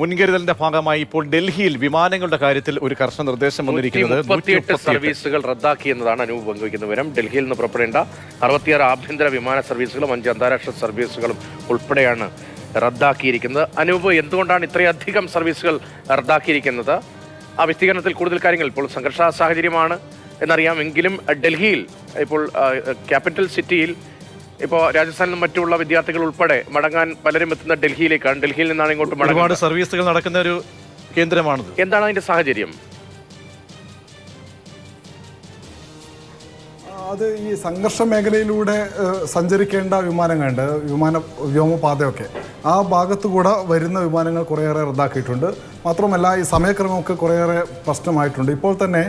മുൻകരുതലിന്റെ ഭാഗമായി ഇപ്പോൾ ഡൽഹിയിൽ വിമാനങ്ങളുടെ കാര്യത്തിൽ ഒരു കർശന നിർദ്ദേശം വന്നിരിക്കുന്നത്. മുപ്പത്തിയെട്ട് സർവീസുകൾ റദ്ദാക്കി എന്നതാണ് അനൂപ് പങ്കുവയ്ക്കുന്ന വിവരം. ഡൽഹിയിൽ നിന്ന് പുറപ്പെടേണ്ട അറുപത്തിയാറ് ആഭ്യന്തര വിമാന സർവീസുകളും അഞ്ച് അന്താരാഷ്ട്ര സർവീസുകളും ഉൾപ്പെടെയാണ് റദ്ദാക്കിയിരിക്കുന്നത്. അനൂപ് എന്തുകൊണ്ടാണ് ഇത്രയധികം സർവീസുകൾ റദ്ദാക്കിയിരിക്കുന്നത്? ആ വിശദീകരണത്തിൽ കൂടുതൽ കാര്യങ്ങൾ ഇപ്പോൾ സംഘർഷ സാഹചര്യമാണ് എന്നറിയാമെങ്കിലും ഡൽഹിയിൽ ഇപ്പോൾ ക്യാപിറ്റൽ സിറ്റിയിൽ ഇപ്പോൾ രാജസ്ഥാനിൽ നിന്നും മറ്റുള്ള വിദ്യാർത്ഥികൾ ഉൾപ്പെടെ മടങ്ങാൻ പലരും എത്തുന്ന ഡൽഹിയിലേക്കാണ്. ഡൽഹിയിൽ നിന്നാണ് ഇങ്ങോട്ട് ഒരുപാട് മടങ്ങുന്നത് സർവീസുകൾ നടക്കുന്ന ഒരു കേന്ദ്രമാണ് എന്താണ് അതിന്റെ സാഹചര്യം? അത് ഈ സംഘർഷ മേഖലയിലൂടെ സഞ്ചരിക്കേണ്ട വിമാനങ്ങളുണ്ട്. വിമാന വ്യോമപാതയൊക്കെ. ആ ഭാഗത്തു കൂടെ വരുന്ന വിമാനങ്ങൾ കുറേയേറെ റദ്ദാക്കിയിട്ടുണ്ട്. മാത്രമല്ല ഈ സമയക്രമമൊക്കെ കുറേയേറെ പ്രശ്നമായിട്ടുണ്ട്. ഇപ്പോൾ തന്നെ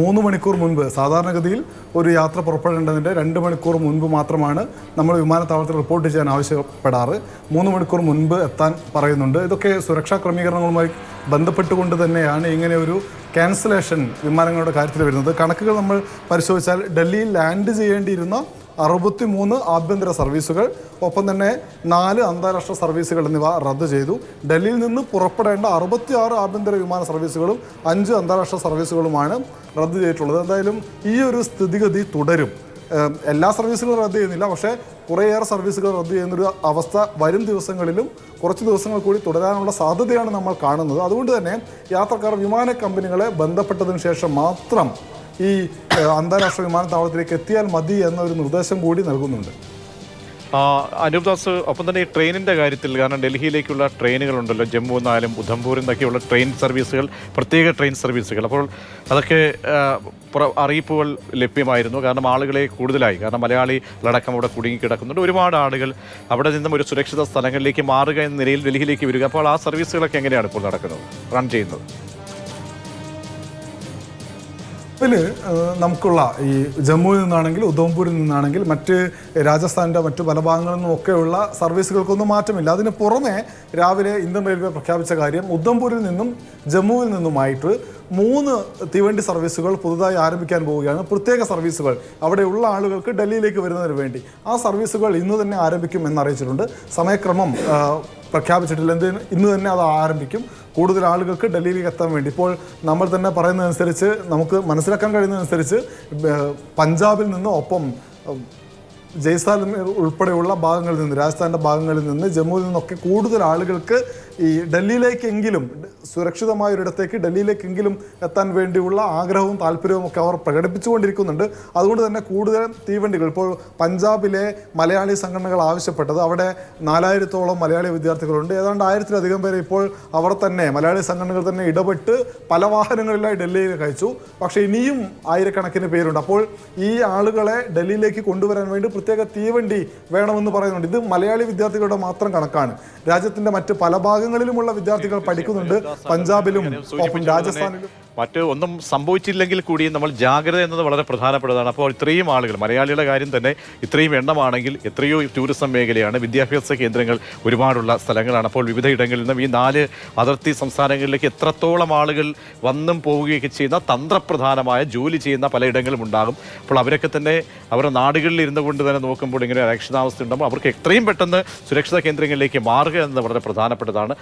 മൂന്ന് മണിക്കൂർ മുൻപ് സാധാരണഗതിയിൽ ഒരു യാത്ര പുറപ്പെടേണ്ടതിന്റെ രണ്ട് മണിക്കൂർ മുൻപ് മാത്രമാണ് നമ്മൾ വിമാനത്താവളത്തിൽ റിപ്പോർട്ട് ചെയ്യാൻ ആവശ്യപ്പെടാറ്. മൂന്ന് മണിക്കൂർ മുൻപ് എത്താൻ പറയുന്നുണ്ട്. ഇതൊക്കെ സുരക്ഷാ ക്രമീകരണങ്ങളുമായി ബന്ധപ്പെട്ടുകൊണ്ട് തന്നെയാണ് ഇങ്ങനെ ഒരു ക്യാൻസലേഷൻ വിമാനങ്ങളുടെ കാര്യത്തിൽ വരുന്നത്. കണക്കുകൾ നമ്മൾ പരിശോധിച്ചാൽ ഡൽഹിയിൽ ലാൻഡ് ചെയ്യേണ്ടിയിരുന്ന അറുപത്തി മൂന്ന് ആഭ്യന്തര സർവീസുകൾ ഒപ്പം തന്നെ നാല് അന്താരാഷ്ട്ര സർവീസുകൾ എന്നിവ റദ്ദ് ചെയ്തു. ഡൽഹിയിൽ നിന്ന് പുറപ്പെടേണ്ട അറുപത്തിയാറ് ആഭ്യന്തര വിമാന സർവീസുകളും അഞ്ച് അന്താരാഷ്ട്ര സർവീസുകളുമാണ് റദ്ദ് ചെയ്തിട്ടുള്ളത്. എന്തായാലും ഈ ഒരു സ്ഥിതിഗതി തുടരും. എല്ലാ സർവീസുകളും റദ്ദ് ചെയ്യുന്നില്ല. പക്ഷേ കുറേയേറെ സർവീസുകൾ റദ്ദ് ചെയ്യുന്നൊരു അവസ്ഥ വരും ദിവസങ്ങളിലും കുറച്ച് ദിവസങ്ങൾ കൂടി തുടരാനുള്ള സാധ്യതയാണ് നമ്മൾ കാണുന്നത്. അതുകൊണ്ട് തന്നെ യാത്രക്കാർ വിമാന കമ്പനികളെ ബന്ധപ്പെട്ടതിന് ശേഷം മാത്രം ഈ അന്താരാഷ്ട്ര വിമാനത്താവളത്തിലേക്ക് എത്തിയാൽ മതി എന്നൊരു നിർദ്ദേശം കൂടി നൽകുന്നുണ്ട്. അനൂപ് ദാസ് ഒപ്പം തന്നെ ഈ ട്രെയിനിന്റെ കാര്യത്തിൽ കാരണം ഡൽഹിയിലേക്കുള്ള ട്രെയിനുകളുണ്ടല്ലോ. ജമ്മു നിന്നാലും ഉധംപൂരിൽ നിന്നൊക്കെയുള്ള ട്രെയിൻ സർവീസുകൾ പ്രത്യേക ട്രെയിൻ സർവീസുകൾ. അപ്പോൾ അതൊക്കെ അറിയിപ്പുകൾ ലഭ്യമായിരുന്നു. കാരണം ആളുകളെ കൂടുതലായി. കാരണം മലയാളി അടക്കം അവിടെ കുടുങ്ങി കിടക്കുന്നുണ്ട് ഒരുപാട് ആളുകൾ അവിടെ നിന്നും ഒരു സുരക്ഷിത സ്ഥലങ്ങളിലേക്ക് മാറുക എന്ന നിലയിൽ ഡൽഹിയിലേക്ക് വരിക. അപ്പോൾ ആ സർവീസുകളൊക്കെ എങ്ങനെയാണ് ഇപ്പോൾ നടക്കുന്നത്? റൺ ചെയ്യുന്നത്? ഇതിൽ നമുക്കുള്ള ഈ ജമ്മുവിൽ നിന്നാണെങ്കിൽ ഉധംപൂരിൽ നിന്നാണെങ്കിൽ മറ്റ് രാജസ്ഥാനിന്റെ മറ്റു പല ഭാഗങ്ങളിൽ നിന്നുമൊക്കെയുള്ള സർവീസുകൾക്കൊന്നും മാറ്റമില്ല. അതിന് പുറമെ രാവിലെ ഇന്ത്യൻ റെയിൽവേ പ്രഖ്യാപിച്ച കാര്യം ഉധംപൂരിൽ നിന്നും ജമ്മുവിൽ നിന്നുമായിട്ട് മൂന്ന് തീവണ്ടി സർവീസുകൾ പുതുതായി ആരംഭിക്കാൻ പോവുകയാണ്. പ്രത്യേക സർവീസുകൾ. അവിടെയുള്ള ആളുകൾക്ക് ഡൽഹിയിലേക്ക് വരുന്നതിന് വേണ്ടി. ആ സർവീസുകൾ ഇന്ന് തന്നെ ആരംഭിക്കും എന്നറിയിച്ചിട്ടുണ്ട്. സമയക്രമം പ്രഖ്യാപിച്ചിട്ടില്ല. എന്ത് ഇന്ന് തന്നെ അത് ആരംഭിക്കും. കൂടുതൽ ആളുകൾക്ക് ഡൽഹിയിലേക്ക് എത്താൻ വേണ്ടി. ഇപ്പോൾ നമ്മൾ തന്നെ പറയുന്നതനുസരിച്ച് നമുക്ക് മനസ്സിലാക്കാൻ കഴിയുന്നതനുസരിച്ച് പഞ്ചാബിൽ നിന്ന് ഒപ്പം ജയ്സാൽമീർ ഉൾപ്പെടെയുള്ള ഭാഗങ്ങളിൽ നിന്ന് രാജസ്ഥാന്റെ ഭാഗങ്ങളിൽ നിന്ന് ജമ്മുവിൽ നിന്നൊക്കെ കൂടുതൽ ആളുകൾക്ക് ഈ ഡൽഹിയിലേക്കെങ്കിലും സുരക്ഷിതമായ ഒരിടത്തേക്ക് ഡൽഹിയിലേക്കെങ്കിലും എത്താൻ വേണ്ടിയുള്ള ആഗ്രഹവും താല്പര്യവും ഒക്കെ അവർ പ്രകടിപ്പിച്ചുകൊണ്ടിരിക്കുന്നുണ്ട്. അതുകൊണ്ട് തന്നെ കൂടുതൽ തീവണ്ടികൾ ഇപ്പോൾ പഞ്ചാബിലെ മലയാളി സംഘടനകൾ ആവശ്യപ്പെട്ടത് അവിടെ നാലായിരത്തോളം മലയാളി വിദ്യാർത്ഥികളുണ്ട്. ഏതാണ്ട് ആയിരത്തിലധികം പേരെ ഇപ്പോൾ അവർ തന്നെ മലയാളി സംഘടനകൾ തന്നെ ഇടപെട്ട് പല വാഹനങ്ങളിലായി ഡൽഹിയിലേക്ക് കഴിച്ചു. പക്ഷേ ഇനിയും ആയിരക്കണക്കിന് പേരുണ്ട്. അപ്പോൾ ഈ ആളുകളെ ഡൽഹിയിലേക്ക് കൊണ്ടുവരാൻ വേണ്ടി പ്രത്യേക തീവണ്ടി വേണമെന്ന് പറയുന്നുണ്ട്. ഇത് മലയാളി വിദ്യാർത്ഥികളുടെ മാത്രം കണക്കാണ്. രാജ്യത്തിന്റെ മറ്റ് പല ഭാഗങ്ങളിലുമുള്ള വിദ്യാർത്ഥികൾ പഠിക്കുന്നുണ്ട്. പഞ്ചാബിലും ഒപ്പം രാജസ്ഥാനിലും. മറ്റ് ഒന്നും സംഭവിച്ചില്ലെങ്കിൽ കൂടി നമ്മൾ ജാഗ്രത എന്നത് വളരെ പ്രധാനപ്പെട്ടതാണ്. അപ്പോൾ ഇത്രയും ആളുകൾ മലയാളികളുടെ കാര്യം തന്നെ ഇത്രയും എണ്ണമാണെങ്കിൽ എത്രയോ ടൂറിസം മേഖലയാണ് വിദ്യാഭ്യാസ കേന്ദ്രങ്ങൾ ഒരുപാടുള്ള സ്ഥലങ്ങളാണ്. അപ്പോൾ വിവിധ ഇടങ്ങളിൽ നിന്നും ഈ നാല് അതിർത്തി സംസ്ഥാനങ്ങളിലേക്ക് എത്രത്തോളം ആളുകൾ വന്നും പോവുകയൊക്കെ ചെയ്യുന്ന തന്ത്രപ്രധാനമായ ജോലി ചെയ്യുന്ന പലയിടങ്ങളും ഉണ്ടാകും. അപ്പോൾ അവരൊക്കെ തന്നെ അവരുടെ നാടുകളിൽ ഇരുന്നു കൊണ്ട് തന്നെ നോക്കുമ്പോൾ ഇങ്ങനെ രക്ഷിതാവസ്ഥ അരക്ഷിതാവസ്ഥ ഉണ്ടാകുമ്പോൾ അവർക്ക് എത്രയും പെട്ടെന്ന് സുരക്ഷിത കേന്ദ്രങ്ങളിലേക്ക് മാറുക എന്നത് വളരെ പ്രധാനപ്പെട്ടതാണ്.